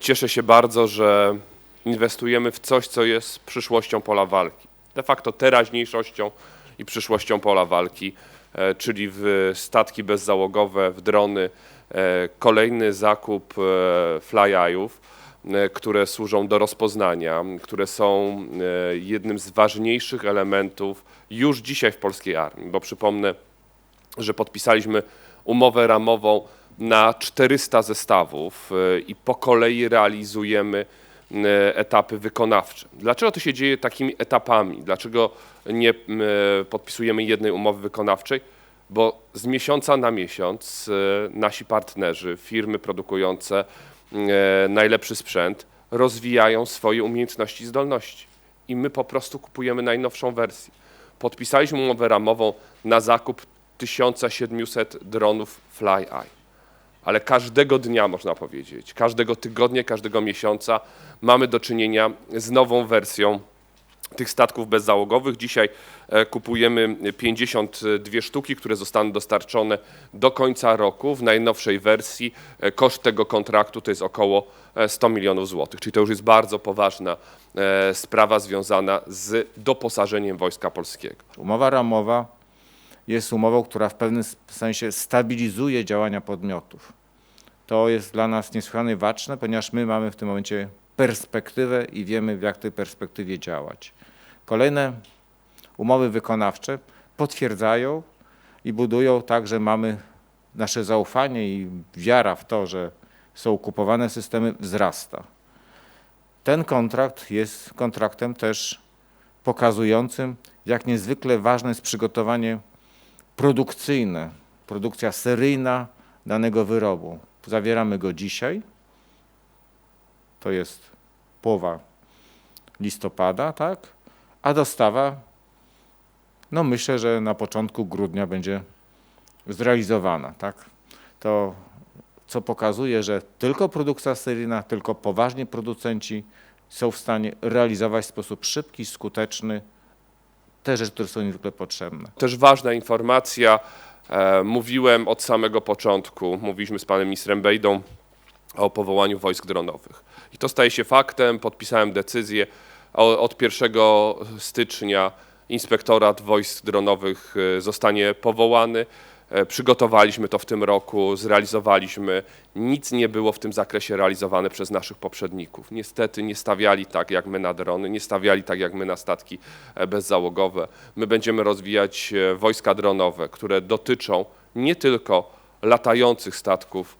Cieszę się bardzo, że inwestujemy w coś, co jest przyszłością pola walki. De facto teraźniejszością i przyszłością pola walki, e, czyli w statki bezzałogowe, w drony. E, Kolejny zakup e, fly-eye'ów, e, które służą do rozpoznania, które są jednym z ważniejszych elementów już dzisiaj w polskiej armii, bo przypomnę, że podpisaliśmy umowę ramową na 400 zestawów y, i po kolei realizujemy y, etapy wykonawcze. Dlaczego to się dzieje takimi etapami? Dlaczego nie y, podpisujemy jednej umowy wykonawczej? Bo z miesiąca na miesiąc nasi partnerzy, firmy produkujące najlepszy sprzęt rozwijają swoje umiejętności i zdolności. I my po prostu kupujemy najnowszą wersję. Podpisaliśmy umowę ramową na zakup 1700 dronów Fly-Eye. Ale każdego dnia, można powiedzieć, każdego tygodnia, każdego miesiąca mamy do czynienia z nową wersją tych statków bezzałogowych. Dzisiaj e, kupujemy 52 sztuki, które zostaną dostarczone do końca roku w najnowszej wersji. E, Koszt tego kontraktu to jest około e, 100 milionów złotych, czyli to już jest bardzo poważna e, sprawa związana z doposażeniem Wojska Polskiego. Umowa ramowa jest umową, która w pewnym sensie stabilizuje działania podmiotów. To jest dla nas niesłychanie ważne, ponieważ my mamy w tym momencie perspektywę i wiemy, w jak tej perspektywie działać. Kolejne umowy wykonawcze potwierdzają i budują tak, że mamy nasze zaufanie i wiara w to, że są kupowane systemy wzrasta. Ten kontrakt jest kontraktem też pokazującym, jak niezwykle ważne jest przygotowanie produkcyjne, produkcja seryjna danego wyrobu. Zawieramy go dzisiaj, to jest połowa listopada, tak? A dostawa, no myślę, że na początku grudnia będzie zrealizowana, tak? To co pokazuje, że tylko produkcja seryjna, tylko poważni producenci są w stanie realizować w sposób szybki, skuteczny te rzeczy, które są niezwykle potrzebne. Też ważna informacja, e, mówiłem od samego początku, mówiliśmy z panem ministrem Bejdą o powołaniu wojsk dronowych. I to staje się faktem, podpisałem decyzję, od 1 stycznia inspektorat wojsk dronowych e, zostanie powołany. E, Przygotowaliśmy to w tym roku, zrealizowaliśmy. Nic nie było w tym zakresie realizowane przez naszych poprzedników. Niestety nie stawiali tak jak my na drony, nie stawiali tak jak my na statki e, bezzałogowe. My będziemy rozwijać e, wojska dronowe, które dotyczą nie tylko latających statków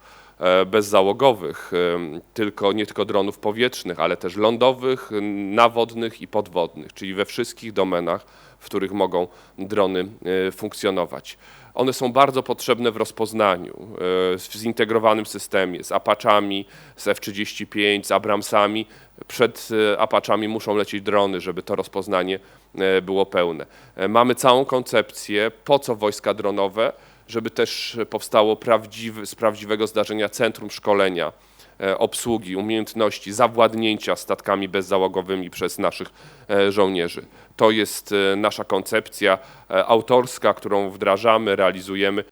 bezzałogowych, em, tylko nie tylko dronów powietrznych, ale też lądowych, nawodnych i podwodnych, czyli we wszystkich domenach, w których mogą drony e, funkcjonować. One są bardzo potrzebne w rozpoznaniu, e, w zintegrowanym systemie z Apaczami, z F-35, z Abramsami. Przed e, Apaczami muszą lecieć drony, żeby to rozpoznanie e, było pełne. E, Mamy całą koncepcję, po co wojska dronowe, żeby też powstało prawdziwy, z prawdziwego zdarzenia centrum szkolenia e, obsługi, umiejętności zawładnięcia statkami bezzałogowymi przez naszych e, żołnierzy. To jest e, nasza koncepcja autorska, którą wdrażamy, realizujemy.